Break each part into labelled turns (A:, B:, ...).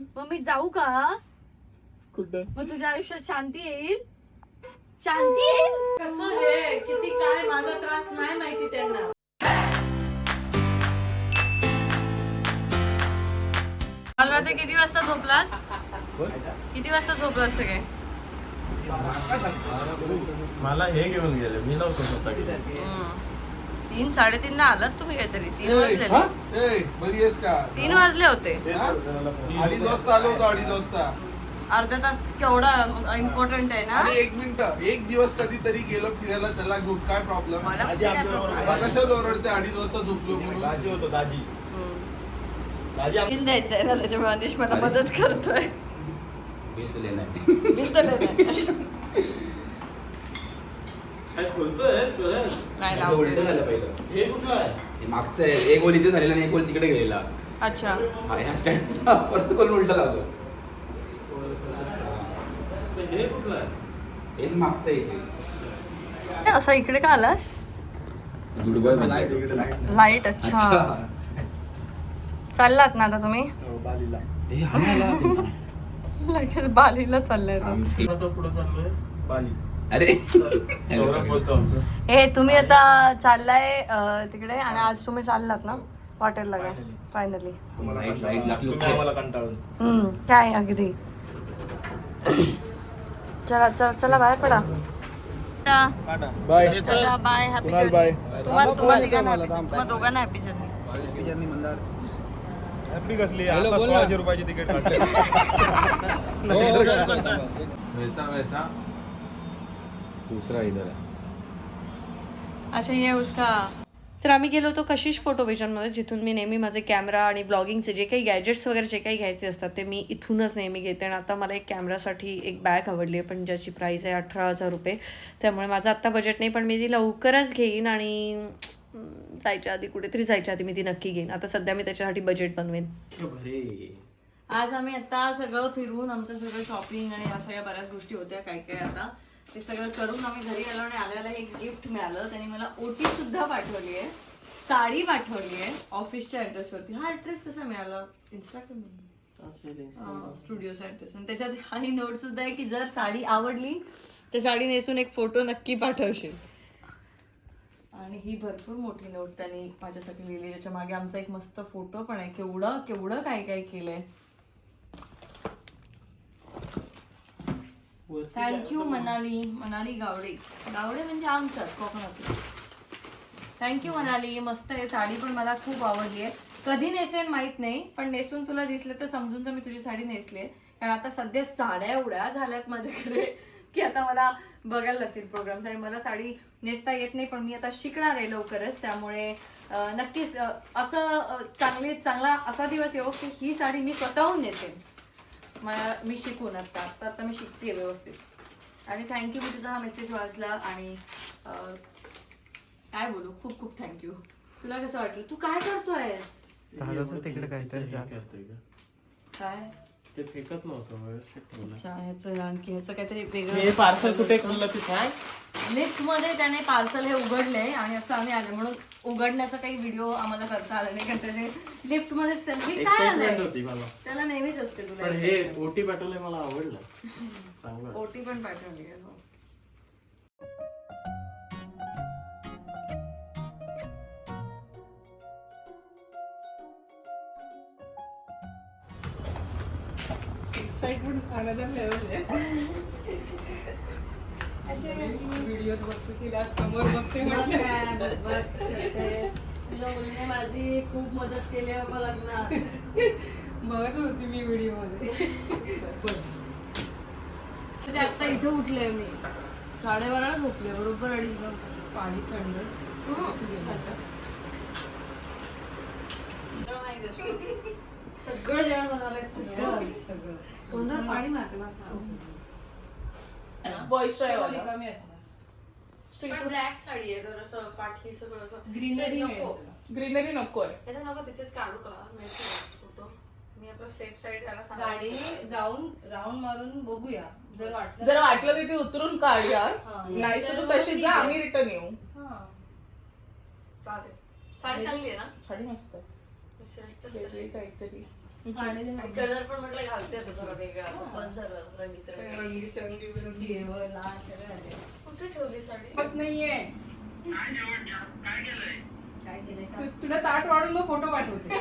A: मग मी जाऊ का?
B: कुठं?
A: मग तुझ्या आयुष्यात शांती येईल? शांती येईल?
C: कसं रे किती काय माझा त्रास नाही माहिती त्यांना.
A: काल रात्री किती वाजता झोपलात? किती वाजता झोपलात सगळे?
B: मला हे घेऊन गेले. मी नव्हतो स्वतः गेले.
A: तीन साडेतीन ला आलात तुम्ही काहीतरी. तीन वाजले.
D: ए बरी आहेस का?
A: तीन वाजले होते.
D: अडीच वाजता आलो होतो अडीच वाजता.
A: अर्धा तास केवढा इम्पॉर्टंट आहे ना?
D: आणि एक मिनिट एक दिवस कधीतरी गेलो फिरायला त्याला घेऊन काय प्रॉब्लेम
A: मला
D: कशाला ओरडते? अडीच वाजता झोपलो म्हणून.
B: दाजी होतो दाजी.
A: हम्म.
B: दाजी आम-
A: बिल द्यायचंय ना त्याच्यामुळे अनिश मला मदत करतोय.
E: बिल तो लेना है
A: बिल तर नाही.
B: काय
E: हे उलटं
A: लावते
E: झालं पहिलं.
B: हे कुठलं आहे?
E: हे मागचं आहे. एक गोल इथे झालेला आणि एक गोल तिकडे गेलेला.
A: अच्छा.
E: हा ह्या स्टँडचा. परत गोल उलटा लागलो
B: हे कुठलं आहे?
E: हेच मागचं आहे इथे.
A: असा इकडे का आलास?
E: गुडगोल
A: लाइट अच्छा. चाललात ना आता तुम्ही?
E: हे हा आला.
A: लगेच बालीला चाललाय
B: आता पुढे चाललोय बाली.
E: अरे.
B: सौरभ बोलतो आमचं.
A: हे तुम्ही आता चाललाय अं, तिकडे आणि आज तुम्ही चाललात ना? हॉटेलला काय फायनली
E: लागली.
B: तुम्ही कंटाळून
A: हम्म काय अगदी. चला चला चला बाहेर पडा.
D: बाय
A: चला बाय हॅपी
D: कुणाल bye.
A: तुम्हाला तुम्हाला तिघांना तुम्हाला दोघांना हॅपी जर्नी
B: हॅपी कसली? आता सोळाशे रुपयाची तिकीट वैसा वैसा. दूसरा इधर है।
A: अच्छा ये उसका। तर आम्ही गेलो होतो कशिश फोटो विजनमध्ये जिथून मी नेहमी माझे कॅमेरा आणि ब्लॉगिंगचे जे काही गॅजेट्स वगैरे जे काही घ्यायचे असतात ते मी इथूनच नेहमी घेते. आणि आता मला एक कॅमेरासाठी एक बॅग आवडली आहे पण ज्याची प्राईस आहे अठरा हजार रुपये. त्यामुळे माझं आत्ता बजेट नाही पण मी ती लवकरच घेईन आणि जायच्या आधी कुठेतरी जायच्या आधी मी ती नक्की घेईन. आता सध्या मी त्याच्यासाठी बजेट बनवेन. आज आम्ही आता सगळं फिरून आमचं सगळं शॉपिंग आणि या सगळ्या बऱ्याच गोष्टी होत्या काय काय आता. ते सगळं करून आम्ही घरी आलो आणि आल्याला एक गिफ्ट मिळालं. त्यांनी मला ओटी सुद्धा पाठवली आहे. साडी पाठवली आहे. ऑफिसच्या ॲड्रेसवरती हा ॲड्रेस कसा मिळाला? इंस्टाग्राम स्टुडिओचा ॲड्रेस आणि त्याच्यात हाही नोट सुद्धा आहे की जर साडी आवडली तर साडी नेसून एक फोटो नक्की पाठवशील. आणि ही भरपूर मोठी नोट त्यांनी माझ्यासाठी लिहिली. त्याच्यामागे आमचा एक मस्त फोटो पण आहे. केवढं केवढं काय काय केलंय. Thank you Manali. Manali Gawade. Gawade म्हणजे आमचाच कोकणातलं थँक्यू मनाली. मस्त आहे साडी पण मला खूप आवडली आहे. कधी नेसेन माहीत नाही पण नेसून तुला दिसलं तर समजून तर मी तुझी साडी नेसली आहे कारण आता सध्या साड्या एवढ्या झाल्यात माझ्याकडे की आता मला बघायला लागतील प्रोग्राम्स आणि मला साडी नेसता येत नाही पण मी आता शिकणार आहे लवकरच. त्यामुळे नक्कीच असं चांगले चांगला असा दिवस येऊ की ही साडी मी स्वतःहून नेसेन. मला मी शिकून आता आता आता मी शिकते व्यवस्थित. आणि थँक्यू मी तुझा हा मेसेज वाचला आणि काय बोलू? खूप खूप थँक्यू तुला कसं वाटलं? तू काय करतोयस?
F: तिकडे काहीतरी
A: काय?
F: ते फेकत नव्हतं व्यवस्थित ठेवलं.
A: अच्छा ह्याचं आणखी ह्याचं काहीतरी
F: हे
A: वेगळं
F: पार्सल कुठे खोललं ते सांग.
A: लिफ्टमध्ये त्याने पार्सल हे उघडलंय आणि असं आम्ही आले. म्हणून उघडण्याचा काही व्हिडिओ आम्हाला करता आला नाही कारण त्याने लिफ्टमध्ये काय
F: एक्साइटमेंट
A: आलंय?
F: होती मला.
A: त्याला नेहमीच असते तुला
F: पण हे ओटी पाठवलंय मला आवडलं. चांगलं.
A: ओटी पण पाठवली आहे.
C: एक्साइटमेंट अनदर लेवल व्हिडिओ बघतो तिला समोर बघते
A: तुझ्या मुलीने माझी खूप मदत केली आहे बाबा लग्नात.
C: बघत होती मी व्हिडिओमध्ये
A: म्हणजे आता इथे उठले मी. साडेबाराला झोपले बरोबर अडीचला
C: पाणी थंड.
A: सगळं जेवण बनवलंय सगळं.
C: सगळं.
A: तोंडावर पाणी मारते मारते.
C: बॉईस
A: कमी असणार. पण ब्लॅक साडी आहे तर असं पाठी सगळं असं.
C: ग्रीनरी
A: नको.
C: ग्रीनरी नकोय
A: याचा नको तिथेच काढू का? फोटो. मी आपलं सेफ साईड त्याला सांग
G: गाडी जाऊन राऊंड मारून बघूया. जर वाटलं
C: जर वाटलं तिथे उतरून काढूया
G: हा.
C: नाही तर तशी
G: ठीक
C: जा
G: आहे.
C: आम्ही रिटर्न येऊ.
G: हा.
A: चालेल. साडी चांगली आहे ना?
C: साडी मस्त आहे. वेगळी. काहीतरी.
A: कलर पण म्हटलं घालते आता जरा वेगळा बस झालं रंगीत रंगीत.
C: रंगीत.
A: कुठे ठेवली साडी
C: पत नाहीये
G: काय केलंय
C: तू-
G: सांग?
C: तुला ताट वाढून मग फोटो पाठवते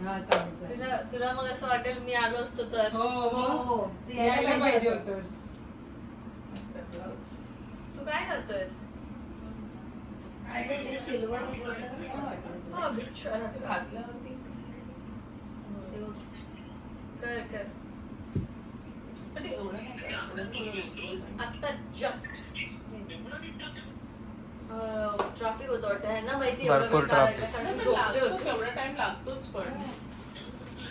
C: हा चालेल चालेल.
A: तुला तुला मग असं वाटेल मी आलो असतो तर
C: हो
G: हो हो तू
C: यायला पाहिजे
G: होतं.
C: होतस मस्त blouse.
A: तू काय करतोयस
G: अरे ते सिल्वर वाटत
A: हा बिचारा तू घातल्यावरती.
G: ते बघ.
A: कर कर. एवढं. आता जस्ट ट्रॅफिक होतं वाटतं. आहे ना माहिती एवढं
F: भरपूर
A: होते.
C: तेवढा टाइम लागतोच पण.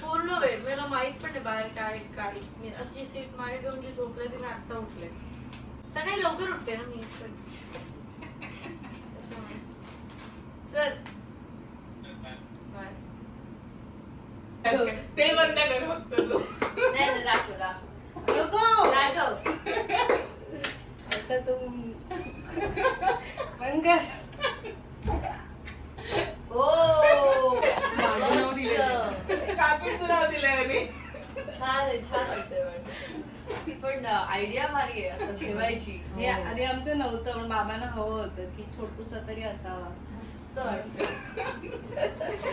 A: पूर्ण वेळ. मला माहीत पण नाही बाहेर काय काय. मी अशी सीट मागे घेऊन जी झोपले ती मी आता उठले. सकाळी लवकर उठते ना मी. चल.
C: ते बंद कर फक्त तू.
G: नाही नाही, दाखव दाखव. नको. दाखव. असं तू बंद कर.
A: ओ
C: माझं नाव दिलंय.
A: मस्त.
C: काकीचं नाव दिलंय आणि
A: छान आहे छान वाटतंय पण पण आयडिया भारी आहे असं ठेवायची.
G: हे. आधी आमचं नव्हतं पण बाबांना हवं होतं की छोटूसा तरी असावा.
A: मस्त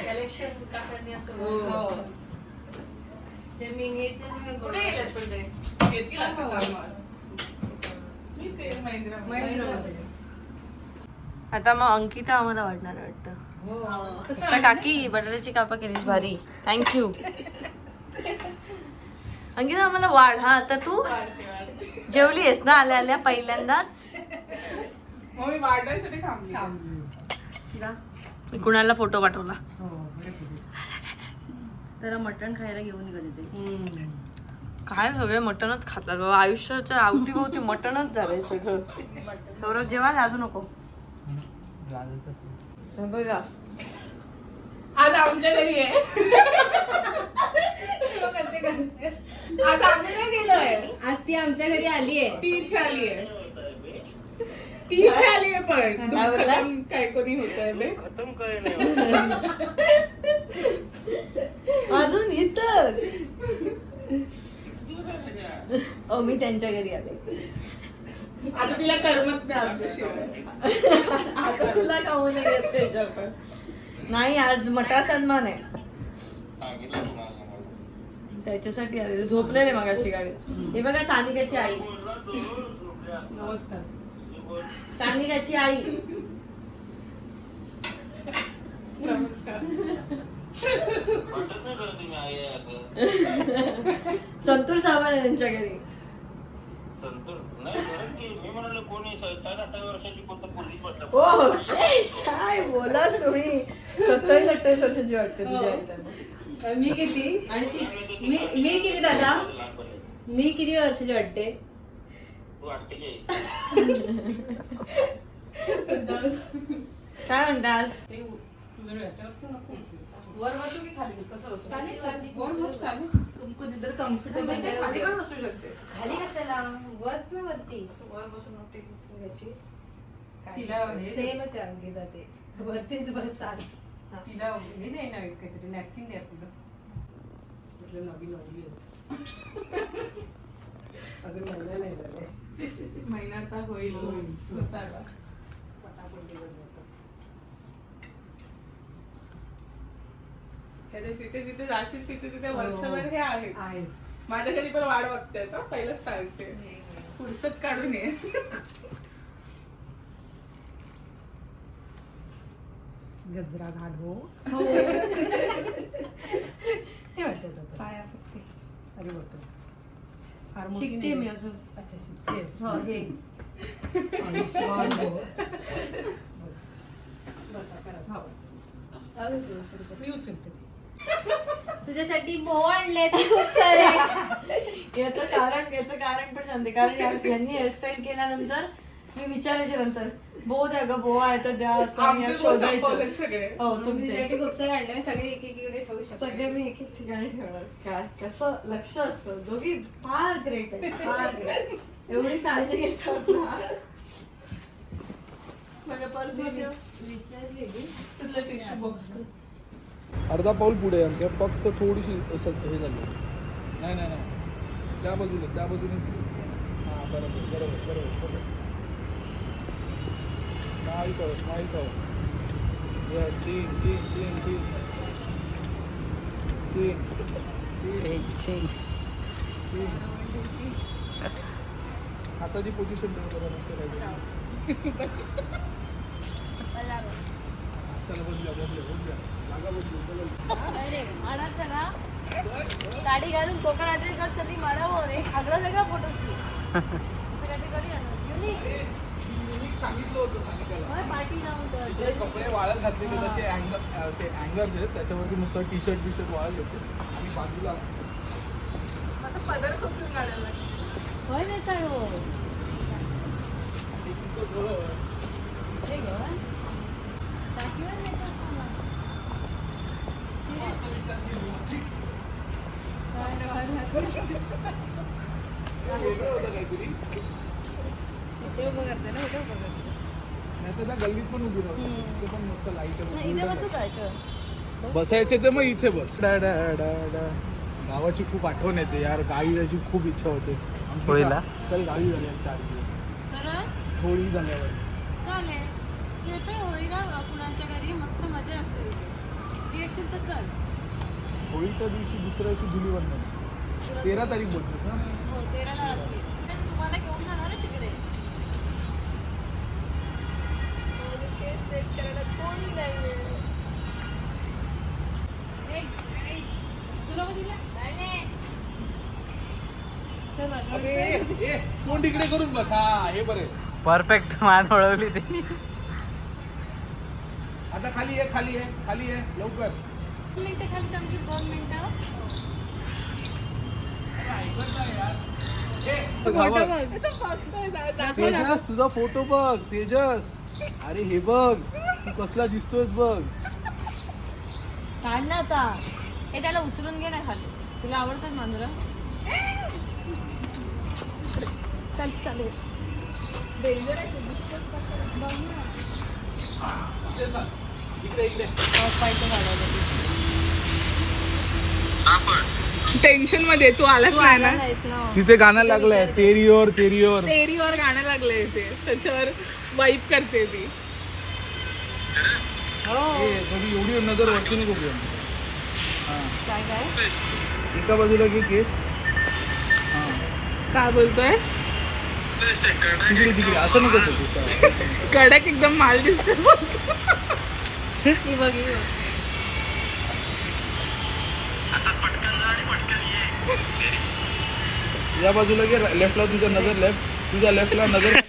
A: कलेक्शन काकांनी असं
C: हो.
G: हो. ते मिंगेचे
A: कुठे गेलेत पण ते?
C: येतील आता कामावर. मी ते महिंद्रा महिंद्रामध्ये.
A: आता मग अंकिता आम्हाला वाटणार वाटतं.
C: हो.
A: नुसतं काकी बटाट्याची कापा केलीस भारी. थँक्यू अंकिता आम्हाला वाढ. हा आता तू जेवली आहेस ना आल्या आल्या पहिल्यांदाच?
C: मग मी वाढण्यासाठी थांबली.
A: जा. मी कुणाला फोटो पाठवला?
C: हो.
G: त्याला मटण खायला घेऊन ये कधीतरी
A: काय सगळे मटणच खातात बाबा. आयुष्याच्या अवतीभोवती मटणच झालंय सगळं. सौरभ जेव्हा लाजू नको. हे बघा.
C: आज आमच्या घरी आहे.
G: कसे करते?
C: आज आम्ही नाही गेलोय.
G: आज ती आमच्या घरी आली आहे.
C: ती इथे आली आहे. ती इथे आली आहे पण.
A: काय बोलला?
C: खतम काय कोणी होत आहे
A: अजून इथं. ओ मी त्यांच्या घरी आले.
C: आता तिला करमत नाही आमच्याशिवाय.
A: आता तुला काहून नाही येत त्याच्या पण नाही आज मटा सन्मान आहे. त्याच्यासाठी आले. झोपलेले मग अशी गाडी. हे बघा सानिकाची आई.
C: नमस्कार.
A: सानिकाची आई.
C: नमस्कार.
A: संतूर साबण आहे त्यांच्या घरी. हो काय बोला तुम्ही? सत्तावीस अठ्ठावीस वर्षाची वाटते तुझ्या आई त्यांना.
G: मी किती? आणि ती मी मी किती दादा? मी किती वर्षाची वाटते?
A: काय म्हणतास?
C: ते तुझं याच्यावरचं नको
A: वर बसू की खाली? कसं बसू?
G: चालेल,
C: वर बस? चालेल तुमको जिधर कम्फर्टेबल
A: खाली
C: आहे.
A: पण बसू शकते.
G: वरच ना वरती.
A: वर बसून नोटी घ्यायची?
C: तिला हे
G: सेमच आहे अंकिता ते. वरतीच बस
C: तिला हे नाही ना काहीतरी नॅपकिन द्या तुला म्हटलं नवीन अजून महिना नाही झाले महिना तर होईल. स्वतःला पटापट दिवस जातात. ह्याच्या जिथे जिथे जाशील तिथे तिथे वर्षभर हे आहे माझ्या घरी पण वाढ बघते आता पहिलंच सांगते फुरसत काढून ये गजरा घाल हो हे वाटत होतं.
A: पाया फक्त
C: अरे. फार मोठी
A: शिकते
C: नाही.
A: मी अजून
C: अच्छा शिकतेस
A: हो, हे.
C: हो. बस. बसा, करा, हो. मी उचलते
G: तुझ्यासाठी बो आणले खूप सारे.
A: याचं कारण याचं कारण पण सांगते. कारण या- यांनी हेअरस्टाईल केल्यानंतर मी विचारायचे नंतर बो द्या ग बो आहे तर द्या असं मी
C: आमचे बोल संपवलेत
A: शोधायचं.
C: सगळे.
A: हो तुमचे.
G: खूप सारे आणले सगळे एक एकीकडे ठेवू शकतो.
A: सगळे मी एक एक ठिकाणी ठेवणार. काय कसं लक्ष असतं? दोघी फार ग्रेट आहे फार ग्रेट एवढी काळजी घेतात ना. माझ्या पर्स.
C: तुला टिश्यू बॉक्स
D: अर्धा पाऊल पुढे आहे आमच्या. फक्त थोडीशी असं हे झालं. नाही नाही नाही. त्या बाजूला त्या बाजूने हां बरोबर बरोबर बरोबर बरोबर. स्माईल स्माईल या चीन चीन हाताची पोझिशन पाहिजे चला बदलूया बदलूया बदलूया
A: साडी घालून कोकण आटेकर चली माळावर एक आगळा वेगळा फोटोशूट असं कधी कधी युनिक
D: युनिक सांगितलं होतं सांगितलं
A: पार्टी जाऊन तर
D: इकडे कपडे वाळत घातलेले तसे अँगर असे अँगर्स आहेत त्याच्यावरती नुसतं टी शर्ट टी शर्ट वाळत होते. आणि बाजूला
C: माझा पदर खोचून काढायला लागला.
A: होय नाही काय हो? अरे ग टाकीवर नाही का मला?
D: वेगळं होतं काहीतरी
A: ते उभं करते ना इथे उभं करते
D: नाही तर त्या गल्लीत पण उभी राहतो ते पण मस्त लाइट
A: नाही इथे बसू जायचं
D: बसायचे तर मग इथे बस. डा डा डा डा. गावाची खूप आठवण येते यार. गावी जायची खूप इच्छा होते. होळीला? चल गावी झाली चार दिवस. होळी झाल्यावर.
A: चालेल. होळीला कुणाच्या घरी? मस्त मजा असते. ती असेल तर चल.
D: होळीच्या दिवशी दुसऱ्या दिवशी धुलीवंदन तेरा तारीख बोलतोस ना?
A: हो तेराला रात्री. मी तुम्हाला घेऊन जाणार आहे तिकडे. माझे केस सेट करायला कोणी नाही
D: तोंड इकडे करून बस. हा हे बरे
H: परफेक्ट मान वळवली त्यांनी
D: आता खाली आहे खाली आहे खाली आहे लवकर.
A: मिनिटं खाली दोन मिनिटं.
D: तेजस तुझा फोटो बघ तेजस. अरे हे बघ. तू कसला दिसतोय बघ.
A: काढ ना आता. हे त्याला उचलून घे ना खाली. तुला आवडतात मांजरं? चल चालेल
C: Danger आहे. दिसतोच कसं.
D: इकडे इकडे.
A: पाहिजे
C: टेन्शनमध्ये तू आलास
A: तू
C: नाही
A: आला
C: ना?
A: नाहीस ना.
D: तिथे गाणं लागलंय तेरीओर तेरीओर
C: तेरीवर. गाणं लागलंय ते. त्याच्यावर वाईप करते ती.
A: हो.
D: थोडी एवढी नजर वरती नको घेऊ हा.
A: काय काय?
D: एका बाजूला घे केस. हा.
C: काय बोलतोय
D: तिकडे तिकडे. असं नको करू.
C: कडक एकदम माल दिसतो
A: बघ ही बघ.
D: या बाजूला घे लेफ्टला तुझा नजर लेफ्ट तुझ्या लेफ्टला नजर.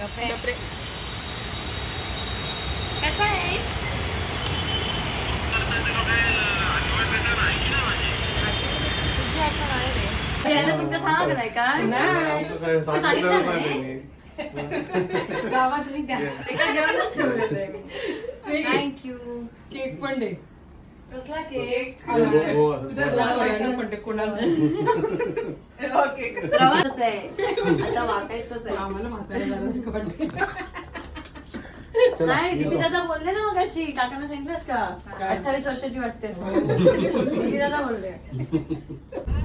A: गप्पे. कसा आहेस तुझी आठवण आहे रे. याचं तुमचं सांग नाही का? सांगितलं नाही. गावात ठेवलेलं आहे. मी थँक्यू
I: केक पण दे.
A: कसला केक
I: तुझ्या लक्षात पण ते कोणाला?
C: ओके
A: रवाच आहे. आता वाटायचंच आहे.
I: आम्हाला कपडे
A: नाही दीदी दादा बोलले ना मग अशी काकांना सांगितलंस का? अठ्ठावीस वर्षाची वाटतेस. दीदी दादा बोलले.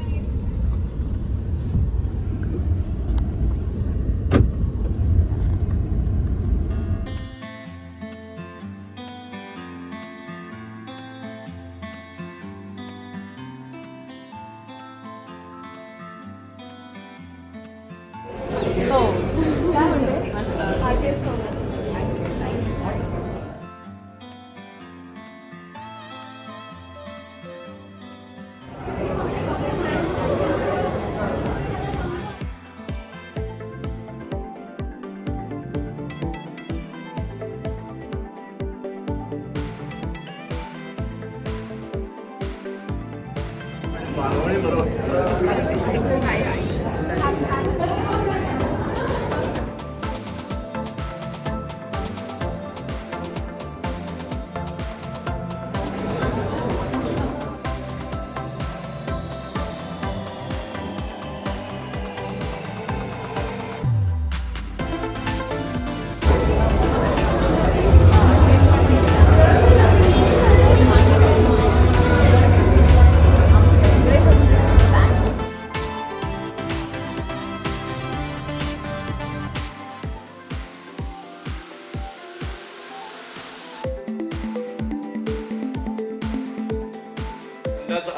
A: はいは
J: い。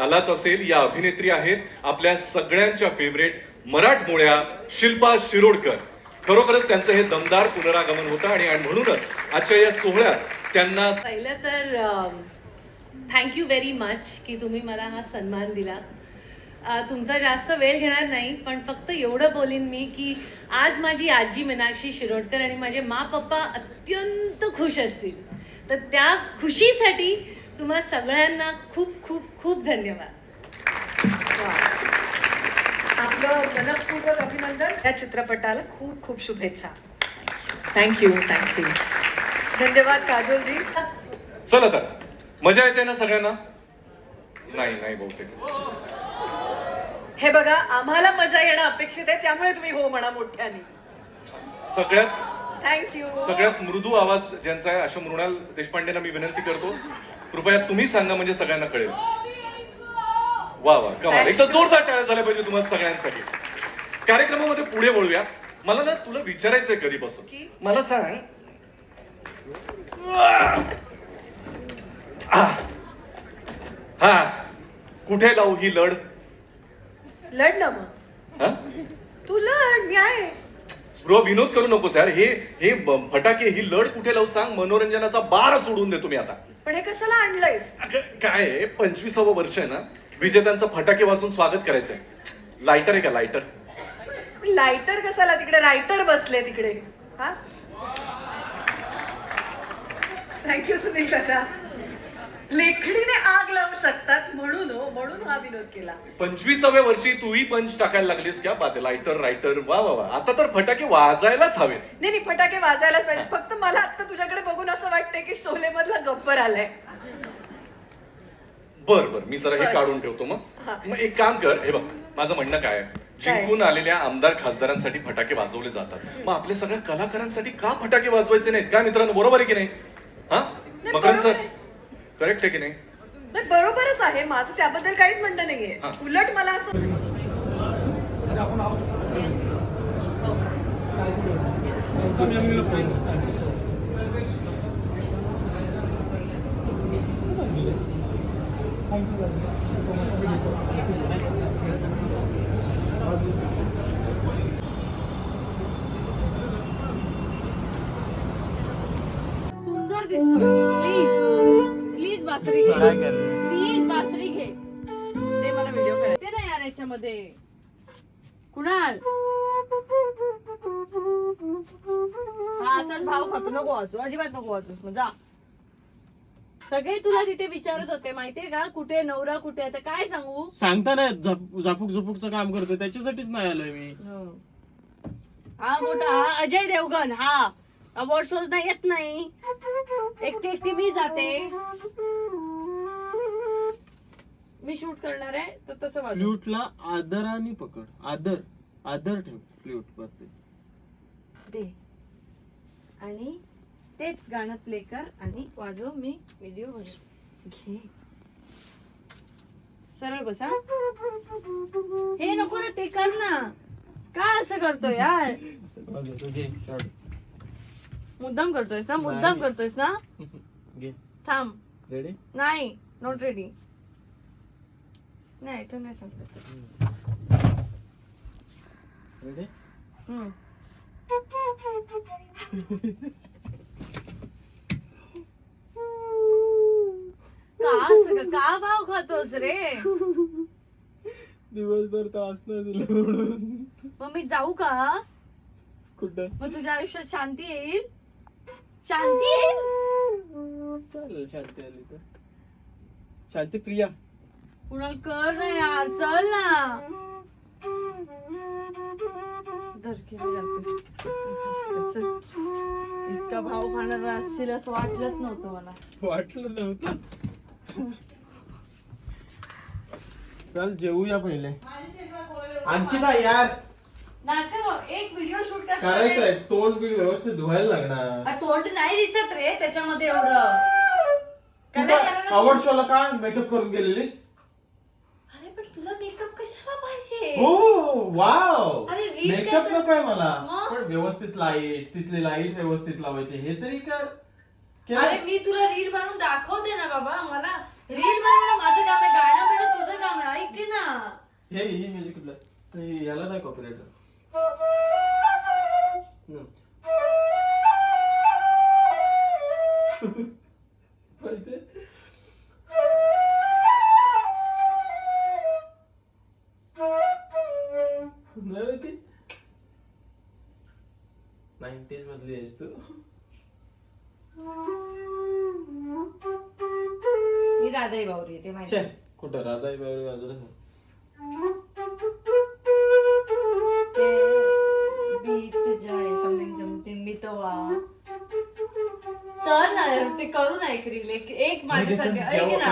J: आलाच असेल. या अभिनेत्री आहेत आपल्या सगळ्यांच्या फेवरेट मराठमोळ्या शिल्पा शिरोडकर. खरोखरच त्यांचं हे दमदार पुनरागमन होतं आणि आणि म्हणूनच आजच्या या सोहळ्यात त्यांना
G: पहिलं तर थँक्यू व्हेरी मच की तुम्ही मला हा सन्मान दिला. तुमचा जास्त वेळ घेणार नाही पण फक्त एवढं बोलीन मी की आज माझी आजी मीनाक्षी शिरोडकर आणि माझे मा पप्पा अत्यंत खुश असतील. तर त्या खुशीसाठी तुम्हा सगळ्यांना खूप खूप खूप धन्यवाद.
I: आपलं मनपूर्वक अभिनंदन. या चित्रपटाला खूप खूप शुभेच्छा.
G: थँक्यू थँक्यू
I: धन्यवाद काजोलजी.
J: चला तर मजा येते ना सगळ्यांना? नाही नाही बहुतेक.
I: हे बघा आम्हाला मजा येणं अपेक्षित आहे त्यामुळे तुम्ही हो म्हणा मोठ्याने.
J: सगळ्यात
I: थँक्यू
J: सगळ्यात मृदू आवाज ज्यांचा आहे अशा मृणाल देशपांडेना मी विनंती करतो. कृपया तुम्ही सांगा म्हणजे सगळ्यांना कळेल. वा वा कमाल. एकदा जोरदार टाळ्या झाल्या पाहिजे तुम्हाला सगळ्यांसाठी. कार्यक्रमामध्ये पुढे वळूया. मला ना तुला विचारायचंय कधीपासून.
I: की?
J: मला सांग. हा. कुठे लावू ही लढ?
I: लढ ना मग.
J: हा?
I: तू लढ मी आहे.
J: स्पृह विनोद करू नकोस यार हे हे ब- फटाके ही लढ कुठे लावू सांग? मनोरंजनाचा बार सोडून देतो मी आता.
I: पण हे कशाला आणलंयस?
J: अगं, काय आहे? पंचवीसावं वर्ष आहे ना. विजेत्यांचं फटाके वाजून स्वागत करायचंय. लायटर आहे का? लायटर
I: लायटर कशाला? तिकडे रायटर बसले तिकडे. हा? थँक्यू सुनील काका लेखणीने आग लावू शकतात म्हणून हो विनोद केला.
J: पंचवीसाव्या वर्षी तूही पंच टाकायला लागलीस क्या? बात लायटर रायटर वा वा वा. आता तर फटाके वाजायलाच हवेत.
I: नाही नाही फटाके वाजायलाच पाहिजे. फक्त मला आता तुझ्याकडे बघून असं वाटतंय की शोले मधला गब्बर आलाय.
J: बर बर मी जरा हे
I: Sorry.
J: काढून ठेवतो मग. मग एक काम कर हे बघ माझं म्हणणं काय आहे?
I: काय?
J: जिंकून आलेल्या आमदार खासदारांसाठी फटाके वाजवले जातात. मग आपल्या सगळ्या कलाकारांसाठी का फटाके वाजवायचे नाहीत? काय मित्रांनो बरोबर आहे की नाही? हा?
I: बरोबर
J: सर
I: आहे.
J: करेक्ट आहे की नाही?
I: नाही बरोबरच आहे. माझं त्याबद्दल काहीच म्हणणं नाहीये.
J: हा.
I: उलट मला असं
A: सुंदर दिसतो बासरी घे.
H: काय करते
A: प्लीज बासरी घे. ते मला व्हिडिओ करायचे. ना यार याच्यामध्ये. कुणाल? हा असाच भाव खातो. नको वाचू. अजिबात नको वाचूस. मग जा. सगळे तुला तिथे विचारत होते माहितीये का? कुठे नवरा कुठे? आता काय सांगू?
F: सांगता नाही झाप- झापूक झुपूकचं काम करतोय. त्याच्यासाठीच नाही आलोय मी.
A: हा. मोठा. हा अजय देवगण. हा. अवॉर्ड शोज नाही येत नाही. एकटी एकटी मी जाते. मी शूट करणार आहे तर तसं वाजव.
F: फ्ल्यूटला आदराने पकड. आदर. आदर ठेव. फ्ल्यूट वरती.
A: दे. आणि तेच गाणं प्ले कर आणि वाजव मी व्हिडिओ बनव घे. सरळ बसा हे. नको रे ते कर ना का असं करतो यार? मुद्दाम करतोयस ना? मुद्दाम करतोयस ना?
F: घे.
A: थांब.
F: रेडी
A: नाही. नॉट रेडी नाही तर नाही हम्म. का असं का- का भाव खातोस रे
F: दिवसभर त्रास नाही दिला म्हणून
A: मग मी जाऊ का
F: कुठं
A: मग तुझ्या आयुष्यात शांती येईल शांती येईल
F: चालेल शांती आली तर शांती प्रिया
A: कुणाल कर ना यार चल ना. इतका भाव खाणार असशील असं वाटलंच नव्हतं मला.
F: वाटलं नव्हतं. चल जेवूया पहिले. आणखी काय यार.
A: नाटक एक व्हिडिओ शूट
F: करायचंय. तोंड बी व्यवस्थित धुवायला लागणार.
A: तोंड नाही दिसत रे त्याच्यामध्ये एवढं.
F: आवड शोला का मेकअप करून गेलेलीस.
A: पण तुला मेकअप कशाला पाहिजे?
F: हो वाव
A: अरे, रील
F: मेकअप
A: करता-
F: नकोय मला.
A: मग?
F: पण व्यवस्थित लाइट तिथली लाइट व्यवस्थित लावायची. हे तरी कर. केलं?
A: अरे मी तुला रील बनवून दाखवते ना बाबा मला. रील बनवणं माझं काम आहे गाणं बिणं
F: हे ही म्युझिक कुठलं? हे याला नाही कॉपीराइट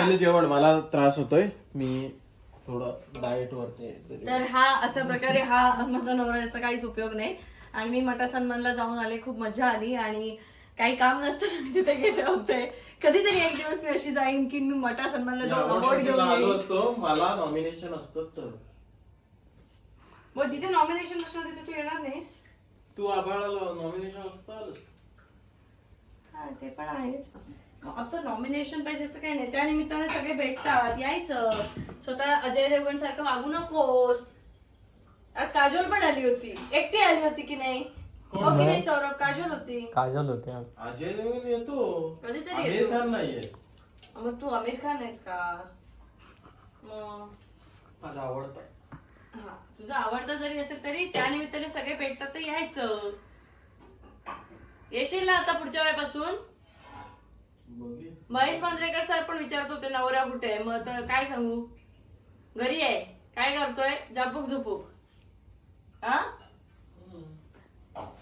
F: पहिले जेवण मला त्रास होतोय. मी थोडं डाएट वरती तरी.
A: हा अशा प्रकारे हा माझा नवऱ्याचा काहीच उपयोग नाही. आणि मी मटा सन्मानला जाऊन आले खूप मजा आली. आणि काही काम नसताना मी तिथे गेले होते. कधीतरी एक दिवस मी अशी जाईन की मी मटा सन्मानला जाऊन अवॉर्ड घेऊन
F: आलो
A: येईन.
F: असतो. मला नॉमिनेशन असतं तर.
A: मग जिथे नॉमिनेशन असणार तिथे तू येणार नाहीस?
F: तू आभाळाला नॉमिनेशन असतं आलंस.
A: हा ते पण आहेच. असं नॉमिनेशन पाहिजे असं काही नाही. त्या निमित्ताने सगळे भेटतात. यायचं. स्वतः अजय देवगण सारखं वागू नकोस. आज काजोल पण आली होती. एकटी आली होती की नाही? हो की नाही सौरभ? काजोल होती.
H: काजल होते
F: अजय देवगण येतो.
A: कधीतरी
F: आमिर
A: येतो.
F: खान नाहीये.
A: मग तू आमिर खान आहेस का? मग?
F: माझा आवडता.
A: हा तुझं आवडतं जरी असेल तरी त्या निमित्ताने सगळे भेटतात तर यायचं. येशील ना आता पुढच्या वेळेपासून? महेश मांजरेकर सर पण विचारत होते नवरा कुठे आहे? मग तर काय सांगू? घरी आहे. काय करतोय? झापूक झुपूक. हा?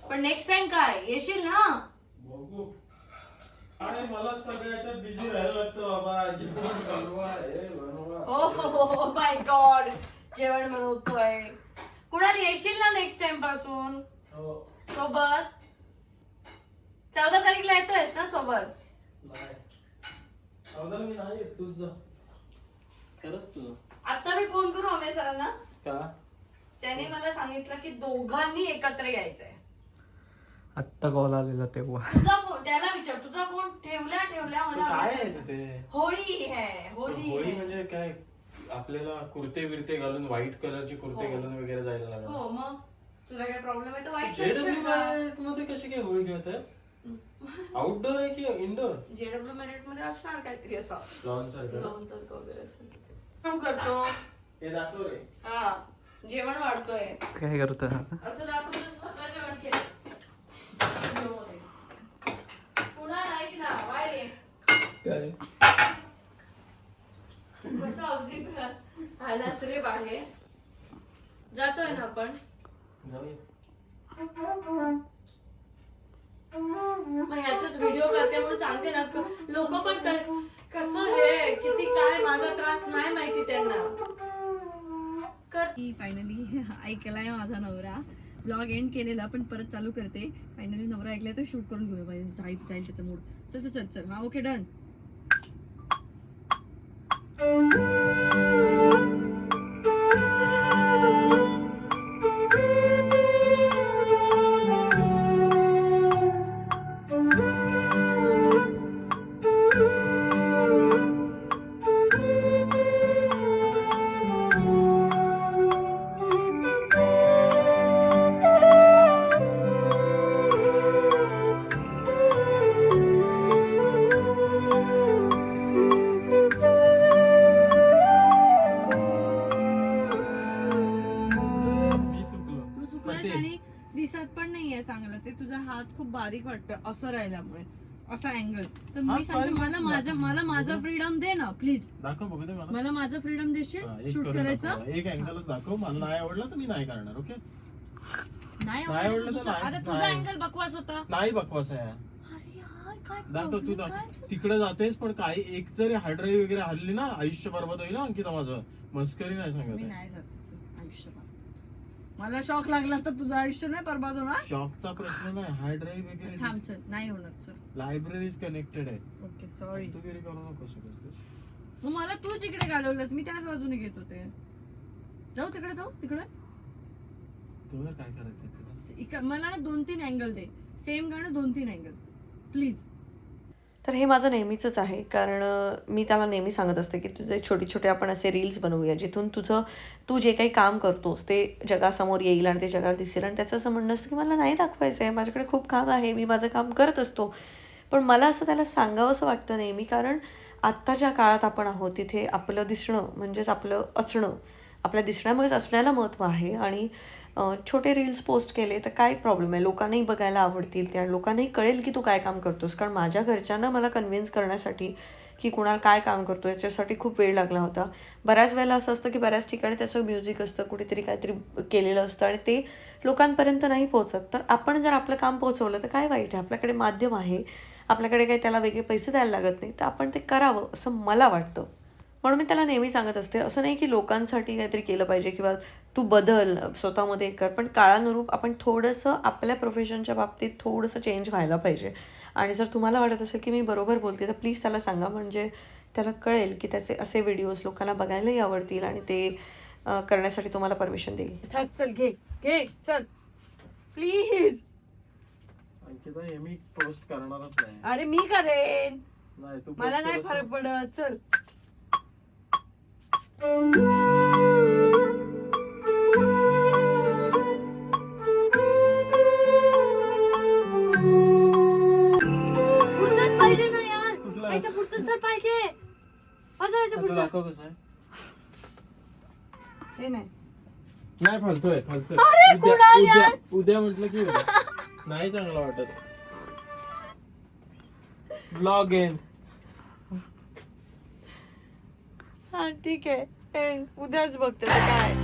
A: पण नेक्स्ट टाइम काय? येशील ना?
F: बघू. मला सगळ्याच्यात बिझी राहायला लागतं बाबा. जेवण बनवा हे बनवा.
A: ओ हो माय गॉड जेवण बनवतोय. कुणाला येशील ना नेक्स्ट टाइमपासून?
F: हो.
A: सोबत? चौदा तारीखला येतोयस ना सोबत?
F: नाही मी नाही जा खरंच तुझं.
A: आता मी फोन करू अमेय सरांना.
F: का?
A: त्याने मला सांगितलं की दोघांनी एकत्र यायचंय.
H: आत्ता कॉल आलेला तेव्हा.
A: तुझा फोन त्याला विचार. तुझा फोन ठेवल्या ठेवल्या मला
F: काय आहे ते?
A: होळी है होळी
F: होळी
A: है.
F: म्हणजे काय? आपल्याला कुर्ते बिरते घालून व्हाईट कलरचे कुर्ते
A: हो.
F: घालून वगैरे जायला लागलं.
A: हो मग? तुला काय प्रॉब्लेम आहे? तर वाईट
F: JW मध्ये कशी काय होळी खेळतात? आउटडोर आहे की इनडोर
A: जेडब्ल्यू मेरिटमध्ये असणार काहीतरी असं.
F: लॉन सारखं
A: लॉन सारखं वगैरे असेल तिथे. काम करतो.
F: हे दाखव रे.
A: हा. जेवण वाढतोय.
H: काय करतो?
A: असं दाखवतो स्वतः जेवण केलं. जेवण. पुन्हा ऐक ना बाय रे. कसं अगदी आलास रे बाहेर. जातोय ना आपण?
F: जाऊया.
A: मग ह्याचाच व्हिडिओ करते म्हणून सांगते ना लोक पण कसं किती काय माझा त्रास नाही माहिती त्यांना. कर. फायनली ऐकलाय माझा नवरा. ब्लॉग एंड केलेला पण परत चालू करते. फायनली नवरा ऐकलाय तर शूट करून घेऊया. पाहिजे जाईल जाईल त्याचा मूड चल चल चल चल. हा ओके डन असं राहिल्यामुळे. असा अँगल तर मी सांगते मला माझं मला माझं फ्रीडम दे ना प्लीज
F: दाखव बघू दे मला.
A: मला माझं फ्रीडम
F: हा,
A: देशील
F: एक
A: शूट
F: करून
A: करायचं.
F: एक अँगलच दाखव. मला नाही आवडला तर मी नाही करणार ओके
A: नाही
F: नाही
A: आवडलं
F: आवडलं तर
A: तुझं-
F: नाही.
A: आता तुझा
F: नाही.
A: अँगल बकवास होता.
F: नाही बकवास आहे.
A: अरे यार काय
F: दाखव तू दाखव? तिकडे जातेस पण काही एक जरी हार्ड ड्राईव्ह वगैरे हल्ली ना आयुष्य बरबाद होईल ना अंकिता माझं. मस्करी नाही
A: मी
F: सांगत
A: नाही जात तिचं आयुष्य मला शॉक लागला तर तुझं आयुष्य नाही बरबाद होणार.
F: शॉकचा प्रश्न नाही हार्ड ड्राईव्ह
A: थांब
F: वगैरे
A: चल नाही होणार चल.
F: लायब्ररीज कनेक्टेड आहे
A: ओके सॉरी
F: तू गेली करू नको
A: मग मला तूच इकडे घालवलंस मी त्याच बाजूने घेत होते. जाऊ तिकडे जाऊ तिकडे.
F: तुला काय करायचं तुला?
A: इक- मला ना दोन तीन अँगल दे. सेम गाणं दोन तीन अँगल प्लीज
K: तर हे माझं नेहमीचंच आहे. कारण मी त्याला नेहमी सांगत असते की तुझे छोटे छोटे आपण असे रील्स बनवूया जिथून तुझं तू जे काही काम करतोस ते जगासमोर येईल आणि ते जगाला दिसेल. आणि त्याचं असं म्हणणं असतं की मला नाही दाखवायचं आहे माझ्याकडे खूप काम आहे मी माझं काम करत असतो. पण मला असं त्याला सांगावंसं वाटतं नेहमी. कारण आत्ता ज्या काळात आपण आहोत तिथे आपलं दिसणं म्हणजेच आपलं असणं आपल्या दिसण्यामुळेच असण्याला महत्त्व आहे. आणि छोटे रील्स पोस्ट केले तर काय प्रॉब्लेम आहे? लोकांनाही बघायला आवडतील त्या लोकांनाही कळेल की तू काय काम करतोस. कारण माझ्या घरच्यांना मला कन्व्हिन्स करण्यासाठी की कुणाला काय काम करतो याच्यासाठी खूप वेळ लागला होता. बऱ्याच वेळेला असं असतं की बऱ्याच ठिकाणी त्याचं म्युझिक असतं कुठेतरी काहीतरी केलेलं असतं आणि ते लोकांपर्यंत नाही पोहोचत. तर आपण जर आपलं काम पोहोचवलं तर काय वाईट आहे? आपल्याकडे माध्यम आहे. आपल्याकडे काही त्याला वेगळे पैसे द्यायला लागत नाही. तर आपण ते करावं असं मला वाटतं. म्हणून मी त्याला नेहमी सांगत असते असं नाही की लोकांसाठी काहीतरी केलं पाहिजे किंवा तू बदल स्वतःमध्ये कर पण काळानुरूप आपण थोडंसं आपल्या प्रोफेशनच्या बाबतीत थोडंसं चेंज व्हायला पाहिजे. आणि जर तुम्हाला वाटत असेल की मी बरोबर बोलते तर प्लीज त्याला सांगा. म्हणजे त्याला कळेल की त्याचे असे व्हिडिओज लोकांना बघायलाही आवडतील आणि ते करण्यासाठी तुम्हाला परमिशन देईल.
A: चल घे घे चल. प्लीज
F: मी पोस्ट करणारच नाही.
A: अरे मी करेन.
F: नाही तू
A: मला नाही फरक पडत. चल. पुढचंच पाहिजे ना यार.
F: कुठलं?
A: याच्या पुढचंच तर पाहिजे. असं याच्या
F: आता
A: पुढचं.
F: दाखव कसं आहे.
A: नाही.
F: नाही फालतोय फालतोय.
A: अरे,
F: उद्या
A: कुणाल
F: उद्या
A: यार.
F: उद्या म्हटलं की उद्या नाही चांगलं वाटत. ब्लॉग एंड
A: हां ठीक आहे. उद्याच बघते काय